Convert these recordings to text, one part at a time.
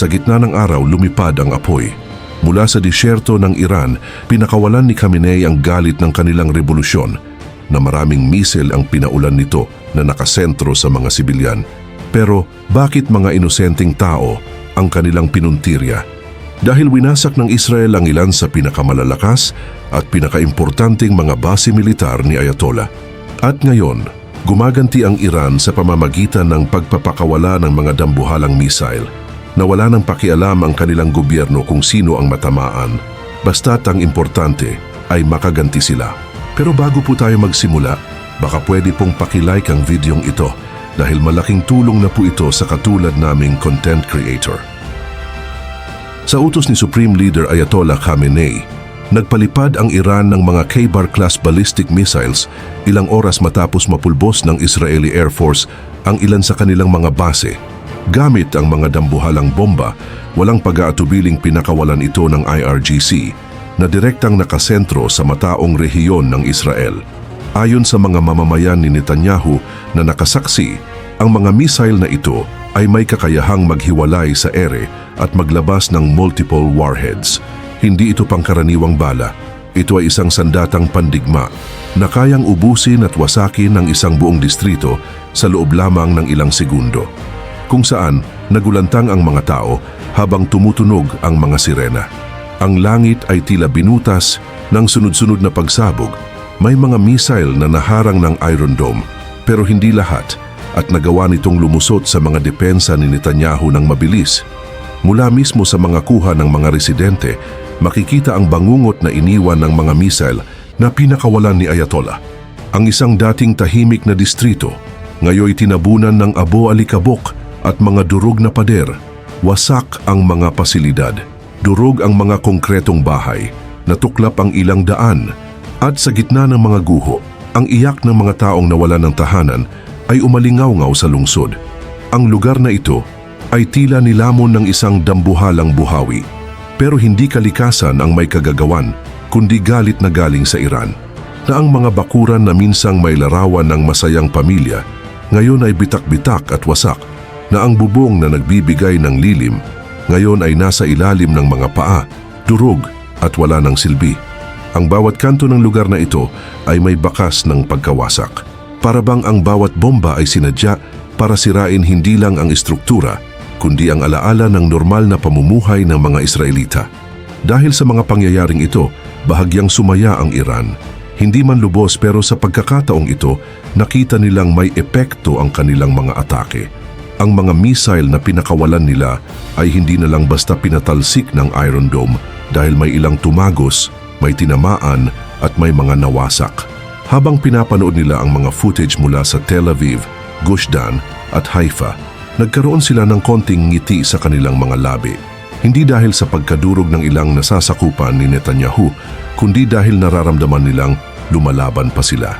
Sa gitna ng araw lumipad ang apoy. Mula sa disyerto ng Iran, pinakawalan ni Khamenei ang galit ng kanilang revolusyon na maraming misil ang pinaulan nito na nakasentro sa mga sibilyan. Pero bakit mga inosenteng tao ang kanilang pinuntirya? Dahil winasak ng Israel ang ilan sa pinakamalalakas at pinakaimportanteng mga base militar ni Ayatollah. At ngayon, gumaganti ang Iran sa pamamagitan ng pagpapakawala ng mga dambuhalang missile na wala nang pakialam ang kanilang gobyerno kung sino ang matamaan. Basta't ang importante ay makaganti sila. Pero bago po tayo magsimula, baka pwede pong pakilike ang videong ito dahil malaking tulong na po ito sa katulad naming content creator. Sa utos ni Supreme Leader Ayatollah Khamenei, nagpalipad ang Iran ng mga K-bar-class ballistic missiles ilang oras matapos mapulbos ng Israeli Air Force ang ilan sa kanilang mga base. Gamit ang mga dambuhalang bomba, walang pag-aatubiling pinakawalan ito ng IRGC na direktang nakasentro sa mataong rehiyon ng Israel. Ayon sa mga mamamayan ni Netanyahu na nakasaksi, ang mga missile na ito ay may kakayahang maghiwalay sa ere at maglabas ng multiple warheads. Hindi ito pangkaraniwang bala. Ito ay isang sandatang pandigma na kayang ubusin at wasakin ng isang buong distrito sa loob lamang ng ilang segundo. Kung saan nagulantang ang mga tao habang tumutunog ang mga sirena. Ang langit ay tila binutas ng sunod-sunod na pagsabog. May mga missile na naharang ng Iron Dome pero hindi lahat at nagawa nitong lumusot sa mga depensa ni Netanyahu ng mabilis. Mula mismo sa mga kuha ng mga residente, makikita ang bangungot na iniwan ng mga missile na pinakawalan ni Ayatollah. Ang isang dating tahimik na distrito, ngayoy tinabunan ng abo alikabok at mga durog na pader. Wasak ang mga pasilidad. Durog ang mga konkretong bahay. Natuklap ang ilang daan. At sa gitna ng mga guho, ang iyak ng mga taong nawala ng tahanan ay umalingaw-ngaw sa lungsod. Ang lugar na ito ay tila nilamon ng isang dambuhalang buhawi. Pero hindi kalikasan ang may kagagawan, kundi galit na galing sa Iran. Na ang mga bakuran na minsang may larawan ng masayang pamilya, ngayon ay bitak-bitak at wasak. Na ang bubong na nagbibigay ng lilim, ngayon ay nasa ilalim ng mga paa, durog at wala ng silbi. Ang bawat kanto ng lugar na ito ay may bakas ng pagkawasak. Para bang ang bawat bomba ay sinadya para sirain hindi lang ang estruktura, kundi ang alaala ng normal na pamumuhay ng mga Israelita. Dahil sa mga pangyayaring ito, bahagyang sumaya ang Iran. Hindi man lubos pero sa pagkakataong ito, nakita nilang may epekto ang kanilang mga atake. Ang mga missile na pinakawalan nila ay hindi na lang basta pinatalsik ng Iron Dome dahil may ilang tumagos, may tinamaan at may mga nawasak. Habang pinapanood nila ang mga footage mula sa Tel Aviv, Gush Dan at Haifa, nagkaroon sila ng konting ngiti sa kanilang mga labi. Hindi dahil sa pagkadurog ng ilang nasasakupan ni Netanyahu, kundi dahil nararamdaman nilang lumalaban pa sila.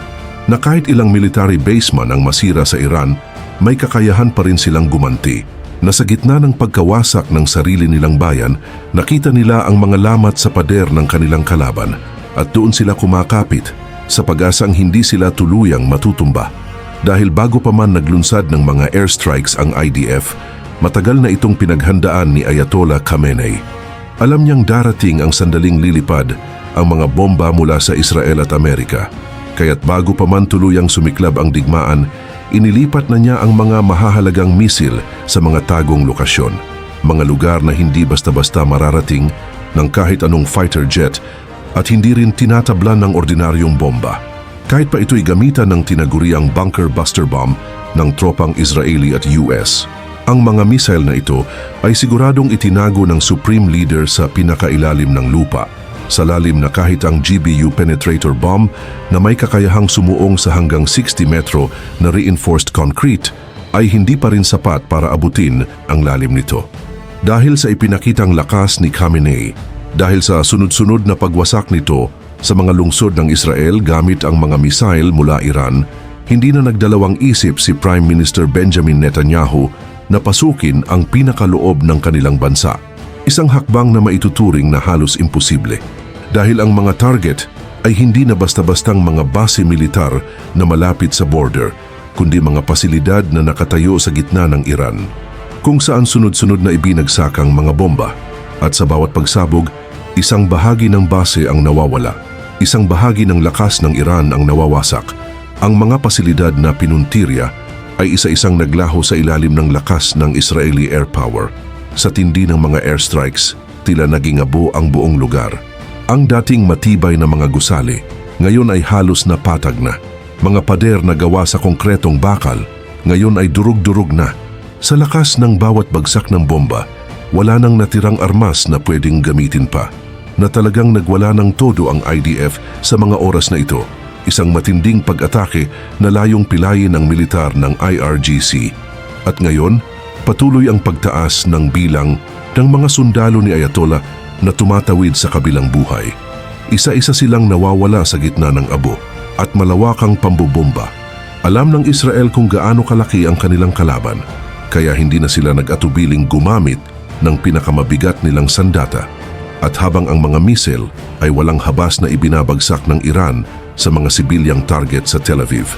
Na kahit ilang military base man ang masira sa Iran, may kakayahan pa rin silang gumanti na sa gitna ng pagkawasak ng sarili nilang bayan, nakita nila ang mga lamat sa pader ng kanilang kalaban at doon sila kumakapit sa pag-asang hindi sila tuluyang matutumba. Dahil bago pa man naglunsad ng mga airstrikes ang IDF, matagal na itong pinaghandaan ni Ayatollah Khamenei. Alam niyang darating ang sandaling lilipad ang mga bomba mula sa Israel at Amerika. Kaya't bago pa man tuluyang sumiklab ang digmaan, inilipat na niya ang mga mahahalagang misil sa mga tagong lokasyon. Mga lugar na hindi basta-basta mararating ng kahit anong fighter jet at hindi rin tinatablan ng ordinaryong bomba. Kahit pa ito'y gamitan ng tinaguriang bunker buster bomb ng tropang Israeli at US. Ang mga missile na ito ay siguradong itinago ng Supreme Leader sa pinakailalim ng lupa, sa lalim na kahit ang GBU penetrator bomb na may kakayahang sumuong sa hanggang 60 metro na reinforced concrete ay hindi pa rin sapat para abutin ang lalim nito. Dahil sa ipinakitang lakas ni Khamenei, dahil sa sunod-sunod na pagwasak nito sa mga lungsod ng Israel gamit ang mga missile mula Iran, hindi na nagdalawang isip si Prime Minister Benjamin Netanyahu na pasukin ang pinakaloob ng kanilang bansa. Isang hakbang na maituturing na halos imposible. Dahil ang mga target ay hindi na basta-bastang mga base militar na malapit sa border, kundi mga pasilidad na nakatayo sa gitna ng Iran. kung saan sunod-sunod na ibinagsak ang mga bomba. At sa bawat pagsabog, isang bahagi ng base ang nawawala. Isang bahagi ng lakas ng Iran ang nawawasak. Ang mga pasilidad na pinuntirya ay isa-isang naglaho sa ilalim ng lakas ng Israeli air power. Sa tindi ng mga airstrikes, tila naging abo ang buong lugar. Ang dating matibay na mga gusali, ngayon ay halos na patag na. Mga pader na gawa sa konkretong bakal, ngayon ay durug-durug na. Sa lakas ng bawat bagsak ng bomba, wala nang natirang armas na pwedeng gamitin pa. Na talagang nagwala ng todo ang IDF sa mga oras na ito. Isang matinding pag-atake na layong pilayin ng militar ng IRGC. At ngayon, patuloy ang pagtaas ng bilang ng mga sundalo ni Ayatollah na tumatawid sa kabilang buhay. Isa-isa silang nawawala sa gitna ng abo at malawakang pambubomba. Alam ng Israel kung gaano kalaki ang kanilang kalaban, kaya hindi na sila nag-atubiling gumamit ng pinakamabigat nilang sandata. At habang ang mga misil ay walang habas na ibinabagsak ng Iran sa mga sibilyang target sa Tel Aviv.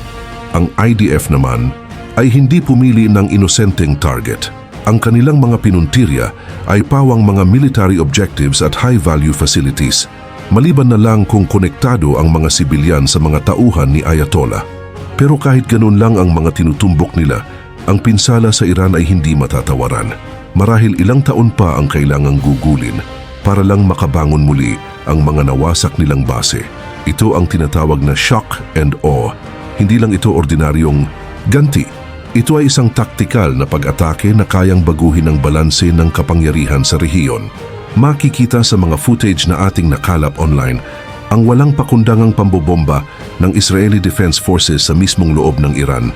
Ang IDF naman ay hindi pumili ng inosenteng target. Ang kanilang mga pinuntirya ay pawang mga military objectives at high-value facilities, maliban na lang kung konektado ang mga sibilyan sa mga tauhan ni Ayatollah. Pero kahit ganun lang ang mga tinutumbok nila, ang pinsala sa Iran ay hindi matatawaran. Marahil ilang taon pa ang kailangang gugulin para lang makabangon muli ang mga nawasak nilang base. Ito ang tinatawag na shock and awe. Hindi lang ito ordinaryong ganti. Ito ay isang taktikal na pag-atake na kayang baguhin ang balanse ng kapangyarihan sa rehiyon. Makikita sa mga footage na ating nakalap online ang walang pakundangang pambobomba ng Israeli Defense Forces sa mismong loob ng Iran.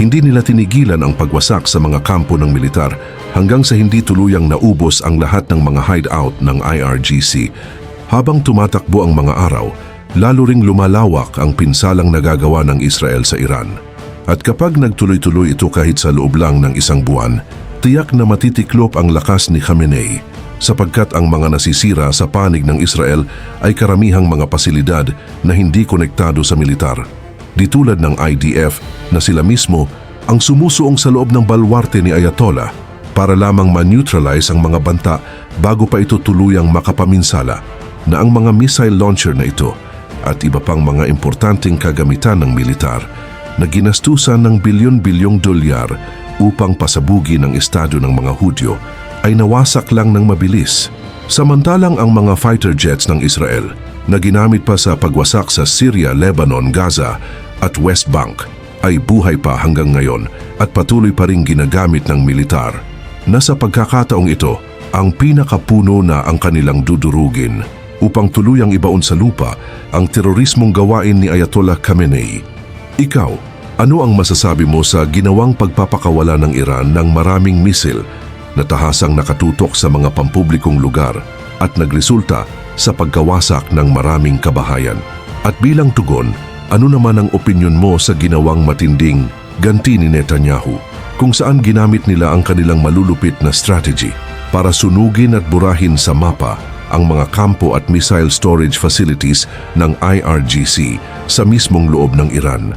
Hindi nila tinigilan ang pagwasak sa mga kampo ng militar hanggang sa hindi tuluyang naubos ang lahat ng mga hideout ng IRGC. Habang tumatakbo ang mga araw, lalo ring lumalawak ang pinsalang nagagawa ng Israel sa Iran. At kapag nagtuloy-tuloy ito kahit sa loob lang ng isang buwan, tiyak na matitiklop ang lakas ni Khamenei sapagkat ang mga nasisira sa panig ng Israel ay karamihang mga pasilidad na hindi konektado sa militar. Di tulad ng IDF na sila mismo ang sumusuong sa loob ng balwarte ni Ayatollah para lamang ma-neutralize ang mga banta bago pa ito tuluyang makapaminsala na ang mga missile launcher na ito at iba pang mga importanteng kagamitan ng militar na ginastusan ng bilyon-bilyong dolyar upang pasabugi ng estado ng mga Hudyo ay nawasak lang ng mabilis. Samantalang ang mga fighter jets ng Israel na ginamit pa sa pagwasak sa Syria, Lebanon, Gaza at West Bank ay buhay pa hanggang ngayon at patuloy pa rin ginagamit ng militar. Nasa pagkakataong ito, ang pinakapuno na ang kanilang dudurugin upang tuluyang ibaon sa lupa ang terorismong gawain ni Ayatollah Khamenei. Ikaw, ano ang masasabi mo sa ginawang pagpapakawala ng Iran ng maraming misil na tahasang nakatutok sa mga pampublikong lugar at nagresulta sa pagkawasak ng maraming kabahayan? At bilang tugon, ano naman ang opinyon mo sa ginawang matinding ganti ni Netanyahu kung saan ginamit nila ang kanilang malulupit na strategy para sunugin at burahin sa mapa ang mga kampo at missile storage facilities ng IRGC sa mismong loob ng Iran.